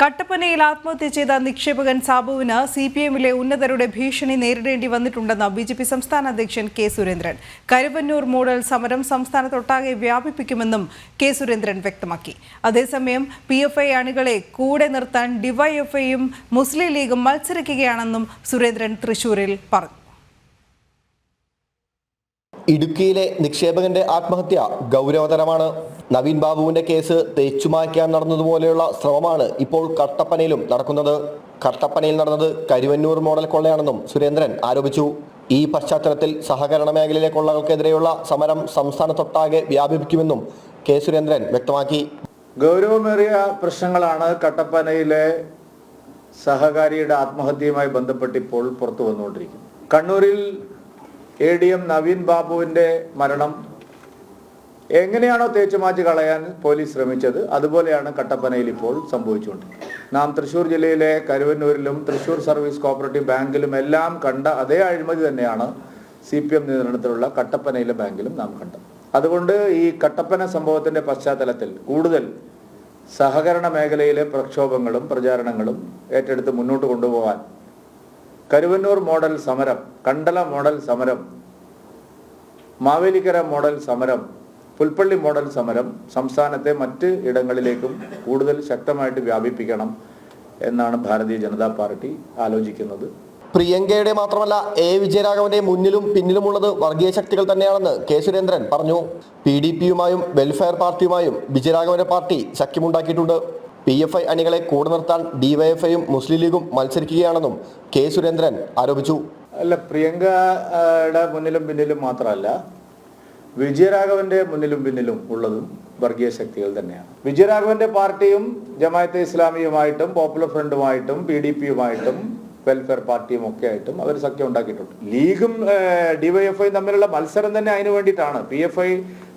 കട്ടപ്പനയിൽ ആത്മഹത്യ ചെയ്ത നിക്ഷേപകൻ സാബുവിന് സി പി എമ്മിലെ ഉന്നതരുടെ ഭീഷണി നേരിടേണ്ടി വന്നിട്ടുണ്ടെന്ന് ബി ജെ പി സംസ്ഥാന അധ്യക്ഷൻ കെ സുരേന്ദ്രൻ. കരുവന്നൂർ മോഡൽ സമരം സംസ്ഥാനത്തൊട്ടാകെ വ്യാപിപ്പിക്കുമെന്നും കെ സുരേന്ദ്രൻ വ്യക്തമാക്കി. അതേസമയം പി എഫ് ഐ അണികളെ കൂടെ നിർത്താൻ ഡിവൈഎഫ്ഐയും മുസ്ലിം ലീഗും മത്സരിക്കുകയാണെന്നും സുരേന്ദ്രൻ തൃശൂരിൽ പറഞ്ഞു. ഇടുക്കിയിലെ നിക്ഷേപകന്റെ ആത്മഹത്യ ഗൗരവതരമാണ്. നവീൻ ബാബുവിന്റെ കേസ് തേച്ചുമായ്ക്കാൻ നടന്നതുപോലെയുള്ള ശ്രമമാണ് ഇപ്പോൾ കട്ടപ്പനയിലും നടക്കുന്നത്. കട്ടപ്പനയിൽ നടന്നത് കരുവന്നൂർ മോഡൽ കൊള്ളയാണെന്നും സുരേന്ദ്രൻ ആരോപിച്ചു. ഈ പശ്ചാത്തലത്തിൽ സഹകരണ മേഖലയിലെ കൊള്ളകൾക്കെതിരെയുള്ള സമരം സംസ്ഥാനത്തൊട്ടാകെ വ്യാപിപ്പിക്കുമെന്നും കെ സുരേന്ദ്രൻ വ്യക്തമാക്കി. ഗൗരവമേറിയ പ്രശ്നങ്ങളാണ് കട്ടപ്പനയിലെ സഹകാരിയുടെ ആത്മഹത്യയുമായി ബന്ധപ്പെട്ട് ഇപ്പോൾ പുറത്തു വന്നുകൊണ്ടിരിക്കുന്നത്. കണ്ണൂരിൽ എ ഡി എം നവീൻ ബാബുവിന്റെ മരണം. എങ്ങനെയാണോ തേച്ചുമാറ്റി കളയാൻ പോലീസ് ശ്രമിച്ചത് അതുപോലെയാണ് കട്ടപ്പനയിൽ ഇപ്പോൾ സംഭവിച്ചുകൊണ്ടിരിക്കുന്നത്. നാം തൃശ്ശൂർ ജില്ലയിലെ കരുവന്നൂരിലും തൃശ്ശൂർ സർവീസ് കോപ്പറേറ്റീവ് ബാങ്കിലും എല്ലാം കണ്ട അതേ അഴിമതി തന്നെയാണ് സി പി എം നിയന്ത്രണത്തിലുള്ള കട്ടപ്പനയിലെ ബാങ്കിലും നാം കണ്ടത്. അതുകൊണ്ട് ഈ കട്ടപ്പന സംഭവത്തിന്റെ പശ്ചാത്തലത്തിൽ കൂടുതൽ സഹകരണ മേഖലയിലെ പ്രക്ഷോഭങ്ങളും പ്രചാരണങ്ങളും ഏറ്റെടുത്ത് മുന്നോട്ട് കൊണ്ടുപോകാൻ കരുവന്നൂർ മോഡൽ സമരം കണ്ടല മോഡൽ സമരം മാവേലിക്കര മോഡൽ സമരം പുൽപ്പള്ളി മോഡൽ സമരം സംസ്ഥാനത്തെ മറ്റ് ഇടങ്ങളിലേക്കും കൂടുതൽ ശക്തമായിട്ട് വ്യാപിപ്പിക്കണം എന്നാണ് ഭാരതീയ ജനതാ പാർട്ടി ആലോചിക്കുന്നത്. പ്രിയങ്കയുടെ മാത്രമല്ല എ. വിജയരാഘവന്റെ മുന്നിലും പിന്നിലുമുള്ളത് വർഗീയ ശക്തികൾ തന്നെയാണെന്ന് കെ. സുരേന്ദ്രൻ പറഞ്ഞു. പി. ഡി. പിയുമായും വെൽഫെയർ പാർട്ടിയുമായും വിജയരാഘവന്റെ പാർട്ടി സഖ്യമുണ്ടാക്കിയിട്ടുണ്ട് പി. എഫ്. ഐ. അണികളെ കൂടെ നിർത്താൻ ഡിവൈഎഫ്ഐയും മുസ്ലിം ലീഗും മത്സരിക്കുകയാണെന്നും കെ. സുരേന്ദ്രൻ ആരോപിച്ചു. അല്ല പ്രിയങ്കയുടെ മുന്നിലും പിന്നിലും മാത്രമല്ല വിജയരാഘവന്റെ മുന്നിലും പിന്നിലും ഉള്ളതും വർഗീയ ശക്തികൾ തന്നെയാണ്. വിജയരാഘവന്റെ പാർട്ടിയും ജമായത്തെ ഇസ്ലാമിയുമായിട്ടും പോപ്പുലർ ഫ്രണ്ടുമായിട്ടും പി ഡി പിയുമായിട്ടും വെൽഫെയർ പാർട്ടിയും ഒക്കെ ആയിട്ടും അവർ സഖ്യം ഉണ്ടാക്കിയിട്ടുണ്ട്. ലീഗും ഡിവൈഎഫ്ഐ തമ്മിലുള്ള മത്സരം തന്നെ അതിനു വേണ്ടിയിട്ടാണ്. പി എഫ് ഐ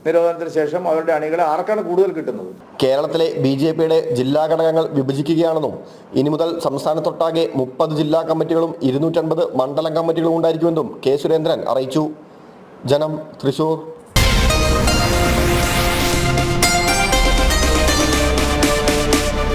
നിരോധനത്തിന് ശേഷം അവരുടെ അണികളെ ആർക്കാണ് കൂടുതൽ കിട്ടുന്നത്? കേരളത്തിലെ ബി ജെ പിയുടെ ജില്ലാ ഘടകങ്ങൾ വിഭജിക്കുകയാണെന്നും ഇനി മുതൽ സംസ്ഥാനത്തൊട്ടാകെ മുപ്പത് ജില്ലാ കമ്മിറ്റികളും ഇരുന്നൂറ്റൻപത് മണ്ഡലം കമ്മിറ്റികളും ഉണ്ടായിരിക്കുമെന്നും കെ സുരേന്ദ്രൻ അറിയിച്ചു. ജനം തൃശൂർ.